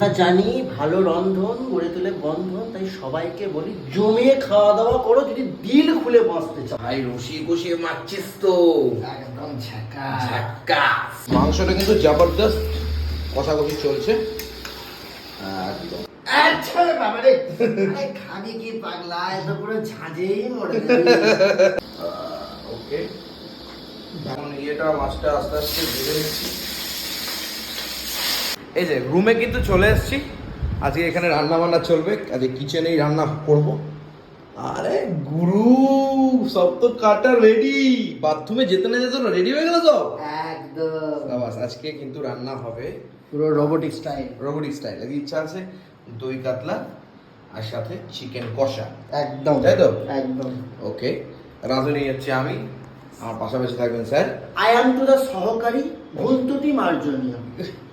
আমরা জানি ভালো রন্ধন গড়ে তোলে বন্ধন তাই সবাইকে বলি জমিয়ে খাওয়া দাওয়া করো যদি দিল খুলে বাঁচতে চাও। ভাই রসিয়ে কষিয়ে মারছিস তো। একদম ঝাঁকা ঝাক্কাস। মাংসটা কিন্তু জবরদস্ত কষাকষি চলছে। একদম। আচ্ছা বাবারে। আরে খাবি কি পাগলা? এত পুরো ঝাঁঝেই মরে ওকে। এখন ইয়েটা মাছটা আস্তে আস্তে ভেজে নিচ্ছি। এই যে রুমে কিন্তু চলে এসেছি। আজকে এখানে রান্না বান্না চলবে। আজকে কিচেনেই রান্না করব। আরে গুরু সব তো কাটা রেডি বাথরুমে যেতে না যেতে না রেডি হয়ে গেল তো একদম। আজকে কিন্তু রান্না হবে পুরো রোবোটিক স্টাইল রোবটিক স্টাইল আজকে ইচ্ছা আছে দই কাতলা আর সাথে চিকেন কষা। একদম। তাই তো? একদম। ওকে রাঁধুনি হচ্ছে আমি। আমার পাশাপাশি থাকবেন sir. I am to the সহকারী ভুল ত্রুটি মার্জনীয়।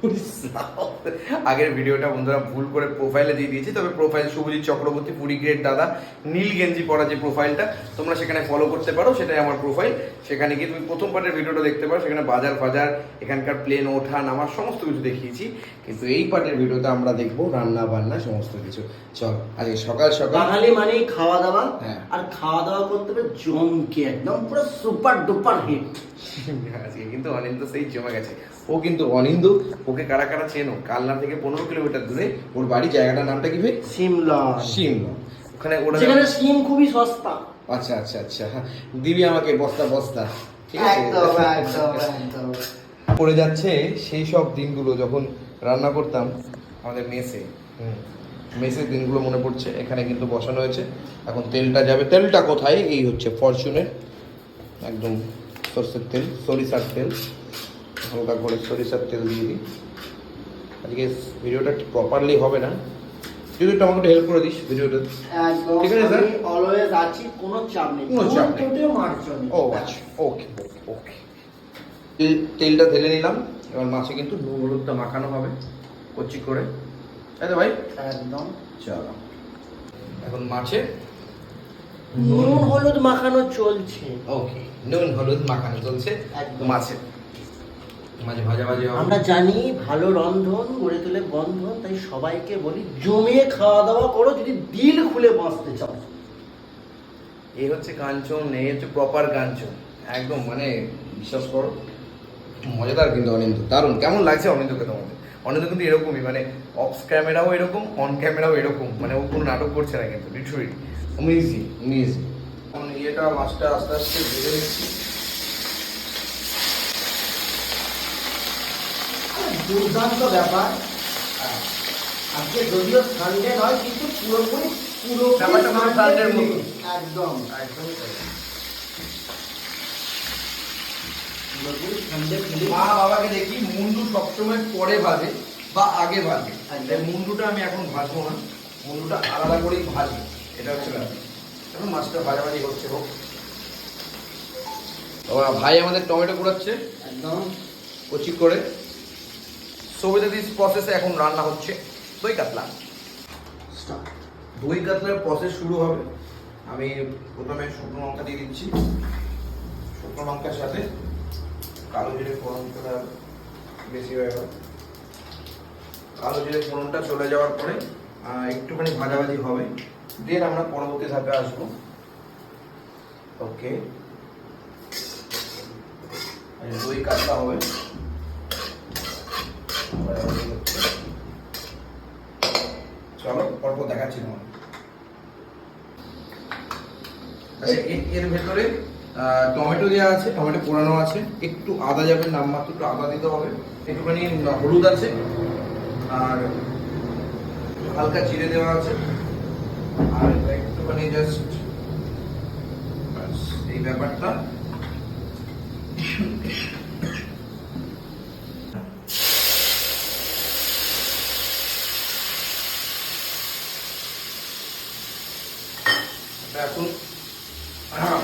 আগের ভিডিওটা বন্ধুরা ভুল করে প্রোফাইলে দিয়ে দিয়েছি তবে প্রোফাইল শুভজিৎ চক্রবর্তী পুরী গ্রেড দাদা নীল গেঞ্জি পরা যে প্রোফাইলটা তোমরা সেখানে ফলো করতে পারো সেটাই আমার প্রোফাইল সেখানে গিয়ে তুমি প্রথম পার্টের ভিডিওটা দেখতে পারো সেখানে বাজার ফাজার এখানকার প্লেন ওঠা নামার সমস্ত কিছু দেখিয়েছি। কিন্তু এই পার্টের ভিডিওতে আমরা দেখব রান্না বান্না সমস্ত কিছু। চল আজকে সকাল সকাল বাঙালি মানেই খাওয়া দাওয়া হ্যাঁ। আর খাওয়া দাওয়া করতে হবে জমকে একদম পুরো সুপার ডুপার হিট আজকে কিন্তু অনিন্দ সেই জমে গেছে। ও কিন্তু অনিন্দু ওকে কারা কারা চেনো? কালনা থেকে পনেরো কিলোমিটার দূরে ওর বাড়ি জায়গাটার নামটা কি ভাই? সিমলা। সিমলা। ওখানে ওরা সেখানে সিম খুবই সস্তা। আচ্ছা আচ্ছা আচ্ছা। দিবি আমাকে বস্তা বস্তা। ঠিক আছে? পড়ে যাচ্ছে সেই সব দিনগুলো যখন রান্না করতাম আমাদের মেসে। হুম, মেসের দিনগুলো মনে পড়ছে এখানে কিন্তু বসানো হয়েছে। এখন তেলটা যাবে। তেলটা কোথায়? এই হচ্ছে ফরচুনের একদম সরষের তেল সরিষার তেল। হালকা করে সরিষার তেল দিয়ে দিই। আজকে ভিডিওটা প্রপারলি হবে না। যদি একটু আমাকে হেল্প করে দিস ভিডিওটা। ঠিক আছে, স্যার? অলওয়েজ আছি কোনো চাপ নেই। কোনো চাপ নেই। ও আচ্ছা ওকে ওকে তেলটা ঢেলে নিলাম। এবার মাছে কিন্তু নুন হলুদটা মাখানো হবে কচি করে। তাই তো ভাই? একদম। চলো। এখন মাছে নুন হলুদ মাখানো চলছে। ওকে নুন হলুদ মাখানো চলছে একদম। মাছে। মাঝে ভাজা ভাজা আমরা জানি ভালো রন্ধন গড়ে তোলে বন্ধন তাই সবাইকে বলি জমিয়ে খাওয়া দাওয়া করো যদি দিল খুলে বাঁচতে চাও। এই হচ্ছে কাঞ্চন এই হচ্ছে প্রপার কাঞ্চন। একদম মানে বিশ্বাস করো। মজাদার কিন্তু অনিন্দ দারুণ। কেমন লাগছে অনিন্দকে তোমাদের? অনিন্দ কিন্তু এরকমই মানে অফ ক্যামেরাও এরকম অন ক্যামেরাও এরকম। মানে ও কোনো নাটক করছে না কিন্তু লিটারি অমেজিং এখন ইয়েটা মাছটা আস্তে আস্তে ভেজে নিচ্ছি। দুর্দান্ত ব্যাপার। আজকে যদিও সানডে নয় কিন্তু পুরোপুরি পুরো ব্যাপারটা পুরো মতো। একদম। ফিলিং মা বাবাকে দেখি মুন্ডু সবসময় পরে ভাজে বা আগে ভাজে। একদম। তাই মুন্ডুটা আমি এখন ভাজবো না। মুন্ডুটা আলাদা করেই ভাজি এটা হচ্ছে ব্যাপার। এখন মাছটা ভাজাভাজি হচ্ছে হোক। ভাই আমাদের টমেটো কুড়াচ্ছে। একদম। কচি করে। সবিতা দিস প্রসেসে এখন রান্না হচ্ছে দই কাতলা। দই কাতলার প্রসেস শুরু হবে। আমি প্রথমে শুকনো লঙ্কা দিয়ে দিচ্ছি। শুকনো লঙ্কার সাথে কালো জিরে ফোড়নটা বেশি হয়ে গেল। কালো জিরে ফোড়নটা চলে যাওয়ার পরে একটুখানি ভাজাভাজি হবে। দেন আমরা পরবর্তী ধাপে আসব। ওকে দই কাতলা হবে। চলো, পরপর দেখাচ্ছি তোমার আচ্ছা এর ভেতরে টমেটো দেওয়া আছে, টমেটো পোড়ানো আছে। একটু আদা যাবে নামমাত্র একটু আদা দিতে হবে। একটুখানি হলুদ আছে, আর হালকা জিরে দেওয়া আছে। আর একটুখানি জাস্ট এই ব্যাপারটা এটা এখন আহ,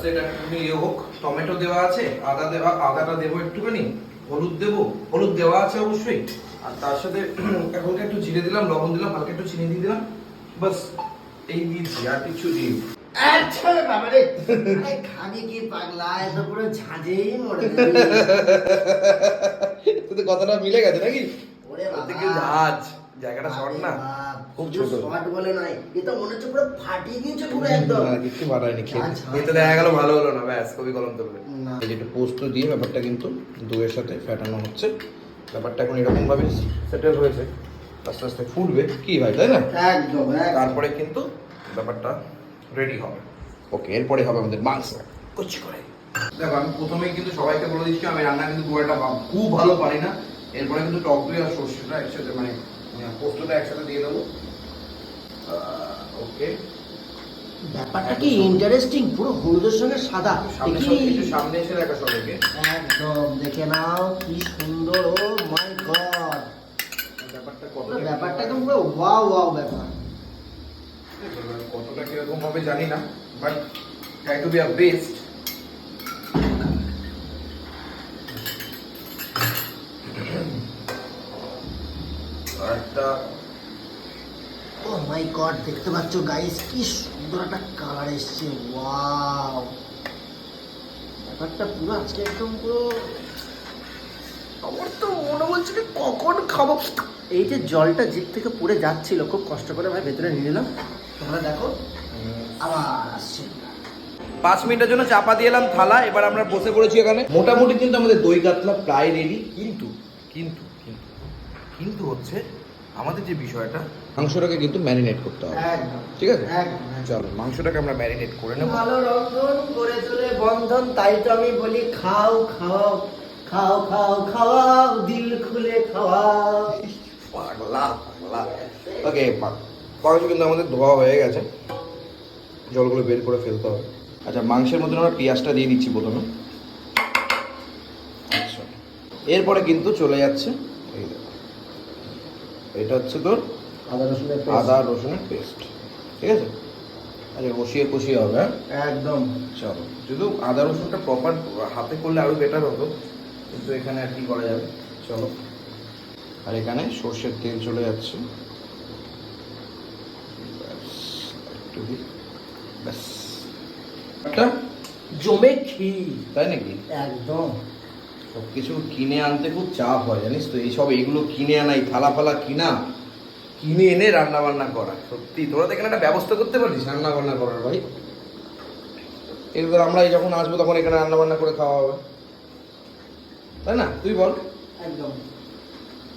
আস্তে এটা একটুখানি ইয়ে হোক টমেটো দেওয়া আছে আদা দেওয়া আদাটা দেবো একটুখানি হলুদ দেবো হলুদ দেওয়া আছে অবশ্যই। আর তার সাথে এখন একটু জিরে দিলাম লবণ দিলাম হালকা একটু চিনি দিয়ে দিলাম বাস এই দিয়েছি আর কিছু দিই আচ্ছা খাবি কি পাগলা এত পুরো ঝাঁঝেই মরে তোদের কথাটা মিলে গেছে নাকি? ওরে বাবা। জায়গাটা শর্ট না। খুব ছোট। বলে নয়। এ তো মনে হচ্ছে পুরো ফাটিয়ে দিয়েছে পুরো একদম। না, বাড়ায়নি খেয়ে আচ্ছা। এতে দেখা গেল ভালো হলো না ব্যাস কবি কলম তুলবে এই যে একটু পোস্ত দিয়ে ব্যাপারটা কিন্তু দইয়ের সাথে ফেটানো হচ্ছে। ব্যাপারটা এখন এরকম ভাবে সেটেল হয়েছে। আস্তে আস্তে ফুটবে। কি হয় তাই না? একদম একদম। তারপরে কিন্তু ব্যাপারটা রেডি হবে। ওকে এরপরে হবে আমাদের মাংস। কুচি করে। দেখো আমি প্রথমেই কিন্তু সবাইকে বলে দিচ্ছি আমি রান্না কিন্তু খুব একটা খুব ভালো পারি না। এরপরে কিন্তু টক দই আর সর্ষেটা একসাথে মানে পোস্তটা একসাথে দিয়ে দেবো। ওকে ব্যাপারটা কি ইন্টারেস্টিং পুরো হলুদের সঙ্গে সাদা। দেখি। সামনে এসে দেখা সবাইকে। একদম দেখে নাও কি সুন্দর। Oh my god. ব্যাপারটা ব্যাপারটা একদম পুরো ওয়াও ওয়াও ব্যাপার। কতটা কীরকম হবে জানি না but try to be a best একটা ও মাই গড দেখতে পাচ্ছ গাইস কি সুন্দর একটা কালার এসছে ওয়াও ব্যাপারটা পুরো আজকে একদম পুরো আমার তো মনে বলছে যে কখন খাব। এই যে জলটা জিভ থেকে পড়ে যাচ্ছিল, খুব কষ্ট করে ভাই ভেতরে নিয়ে নিলাম। তোমরা দেখো, আবার আসছে। পাঁচ মিনিটের জন্য চাপা দিয়ে এলাম থালা, এবার আমরা বসে পড়েছি এখানে। মোটামুটি কিন্তু আমাদের দই কাতলা প্রায় রেডি কিন্তু কিন্তু কিন্তু কিন্তু হচ্ছে, আমাদের যে বিষয়টা মাংসটাকে কিন্তু ম্যারিনেট করতে হবে। ঠিক আছে? একদম চলো মাংসটাকে আমরা ম্যারিনেট করে নেব। ভালো রন্ধন করে তোলে বন্ধন তাই তো আমি বলি খাও খাও খাও খাও খাওয়াও দিল খুলে খাওয়াও। পাগলা পাগলা। ওকে মাংস কিন্তু আমাদের ধোয়া হয়ে গেছে। জলগুলো বের করে ফেলতে হবে। আচ্ছা মাংসের মধ্যে আমরা পেঁয়াজটা দিয়ে দিচ্ছি প্রথমে। আচ্ছা এরপরে কিন্তু চলে যাচ্ছে এই দেখো। এটা হচ্ছে তোর আদা রসুনের আদা রসুনের পেস্ট ঠিক আছে? আচ্ছা কষিয়ে কষিয়ে হবে হ্যাঁ? একদম। চলো। শুধু আদা রসুনটা প্রপার হাতে করলে আরও বেটার হতো। কিন্তু এখানে আর কি করা যাবে? চলো। আর এখানে সর্ষের তেল চলে যাচ্ছে। একটু দিই। ব্যাস। একটা? জমে ক্ষীর। তাই নাকি? একদম। সব কিছু কিনে আনতে খুব চাপ হয় জানিস তো? এইসব এইগুলো কিনে আনাই থালা ফালা কিনা কিনে এনে রান্না বান্না করা। সত্যি তোরা তো এখানে একটা ব্যবস্থা করতে পারিস। রান্না বান্না করার ভাই। এগুলো আমরা এই যখন আসব তখন এখানে রান্না বান্না করে খাওয়া হবে। তাই না? তুই বল। একদম।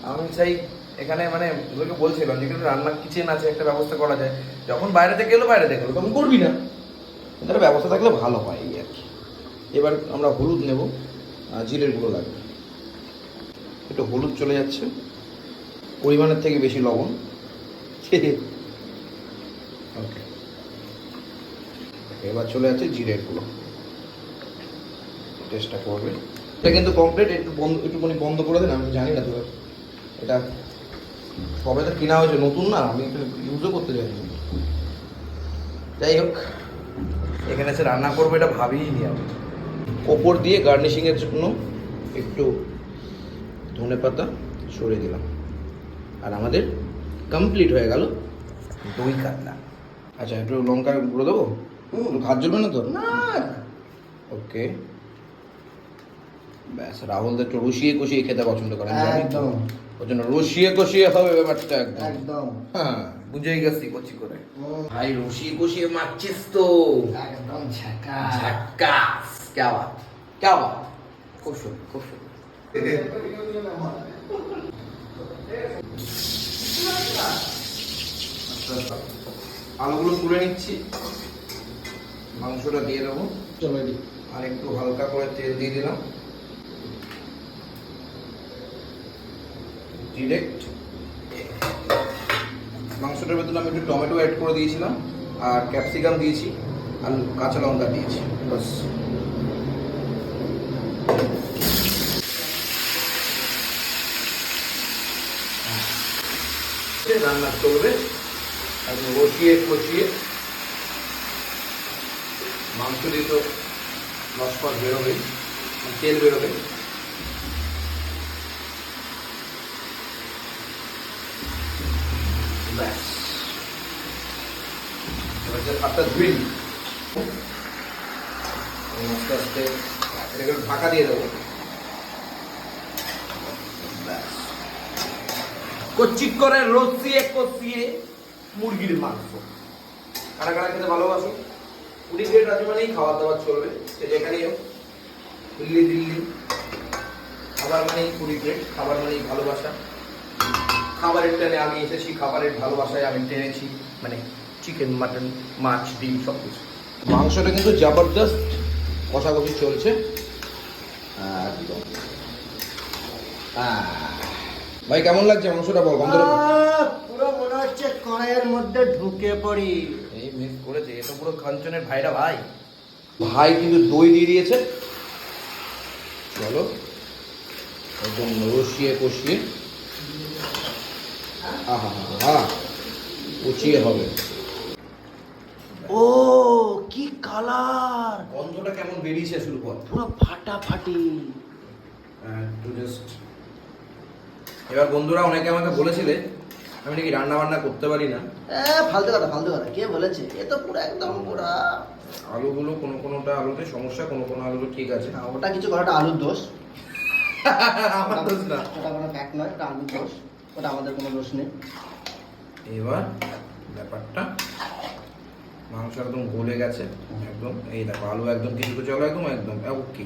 আমি চাই এখানে মানে তোদেরকে বলছিলাম যেখানে রান্না কিচেন আছে একটা ব্যবস্থা করা যায়। যখন বাইরে থেকে এলো বাইরে থেকে এলো তখন করবি না। কিন্তু একটা ব্যবস্থা থাকলে ভালো হয় এই আর কি। এবার আমরা হলুদ নেব আর জিরের গুঁড়ো লাগবে। একটু হলুদ চলে যাচ্ছে। পরিমাণের থেকে বেশি লবণ। ওকে এবার চলে যাচ্ছে জিরের গুঁড়ো। টেস্টটা করবে। এটা কিন্তু কমপ্লিট একটু বন্ধ, একটুখানি বন্ধ করে দেন, আমি জানি না তো। এটা সবে তো কেনা হয়েছে, নতুন না, আমি একটু ইউজও করতে না। যাই হোক, এখানে এসে রান্না করব, এটা ভাবিই নি আমি। ওপর দিয়ে গার্নিশিংয়ের জন্য একটু ধনে পাতা সরিয়ে দিলাম। আর আমাদের কমপ্লিট হয়ে গেল। দই কাতলা। আচ্ছা একটু লঙ্কার গুঁড়ো দেবো? ভাত জ্বলবে না তো? না। ওকে। ব্যাস রাহুল একটু রসিয়ে কষিয়ে খেতে পছন্দ করে একদম। ওর জন্য রসিয়ে কষিয়ে হবে ব্যাপারটা একদম। হ্যাঁ বুঝেই গেছি কচি করে। ভাই রসিয়ে কষিয়ে মারছিস তো। একদম ঝাকা ঝাকাস কেওয়া বাত? ক্যা বাত? আলুগুলো তুলে নিচ্ছি। মাংসটা দিয়ে দেবো। আর একটু হালকা করে তেল দিয়ে দিলাম। ডিরেক্ট মাংসটার ভেতরে আমি একটু টমেটো অ্যাড করে দিয়েছিলাম আর ক্যাপসিকাম দিয়েছি আর কাঁচা লঙ্কা দিয়েছি বাস রান্না করবে একদম রসিয়ে কষিয়ে মাংস দিয়ে তো বেরোবে, তেল বেরোবে। ব্যাস। হাতটা ধুয়ে আস্তে আস্তে ঢাকা দিয়ে দেবো। কচি করে রসিয়ে কষিয়ে মুরগির মাংস। কারা কারা খেতে ভালোবাসো? কুড়ি প্লেট আছে মানেই খাবার দাবার চলবে। সে যেখানেই হোক দিল্লি দিল্লি। খাবার মানেই কুড়ি প্লেট, খাবার মানেই ভালোবাসা। খাবারের টানে আমি এসেছি, খাবারের ভালোবাসায় আমি টেনেছি মানে চিকেন মাটন মাছ, ডিম সব কিছু মাংসটা কিন্তু জবরদস্ত কষাকষি চলছে। একদম। আহ। ভাই কেমন লাগছে? মাংসটা বল গন্ধ পুরো মনে হচ্ছে কড়াইয়ের মধ্যে ঢুকে পড়ি। এই মিস করেছে এ তো পুরো কাঞ্চনের ভাইরা ভাই। ভাই কিন্তু দই দিয়ে দিয়েছে। চলো একদম রসিয়ে কষিয়ে। আহা হা কচিয়ে হবে। ও কি কালার। গন্ধটা কেমন বেরিয়েছে শুরু কর। পুরো ফাটাফাটি। একটু জাস্ট এবার বন্ধুরা অনেকে আমাকে বলেছিলে আমি নাকি রান্না বান্না করতে পারি না। ফালতু কথা ফালতু কথা কে বলেছে? এ তো পুরো একদম পুরো আলুগুলো কোনো কোনোটা আলুতে সমস্যা কোনো কোনো আলুগুলো ঠিক আছে। না, ওটা কিছু করাটা আলুর দোষ। আমার দোষ না। ওটা কোনো ফ্যাক্ট নয় ওটা আলুর দোষ। ওটা আমাদের কোনো দোষ নেই। এবার ব্যাপারটা মাংস একদম গলে গেছে একদম এই দেখো আলু একদম কিছু কিছু আলু একদম একদম ওকে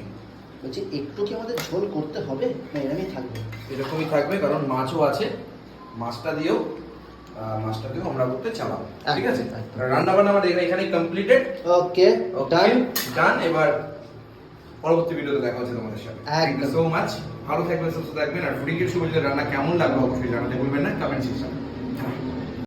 বলছি একটু কি আমাদের ঝোল করতে হবে? না এরকমই থাকবে। এরকমই থাকবে কারণ মাছও আছে। মাছটা দিয়েও মাছটা দিয়েও আমরা করতে চালাবো। ঠিক আছে? রান্না বান্না আমাদের এখানে- কমপ্লিটেড ওকে ডান ডান এবার পরবর্তী ভিডিওতে দেখা হচ্ছে তোমাদের সাথে। Thank you. সো মাচ ভালো থাকবেন সুস্থ থাকবেন। আর ফুডিংয়ের শুভেচ্ছা রান্না কেমন লাগল অবশ্যই জানাতে ভুলবেন না কমেন্ট সেকশনে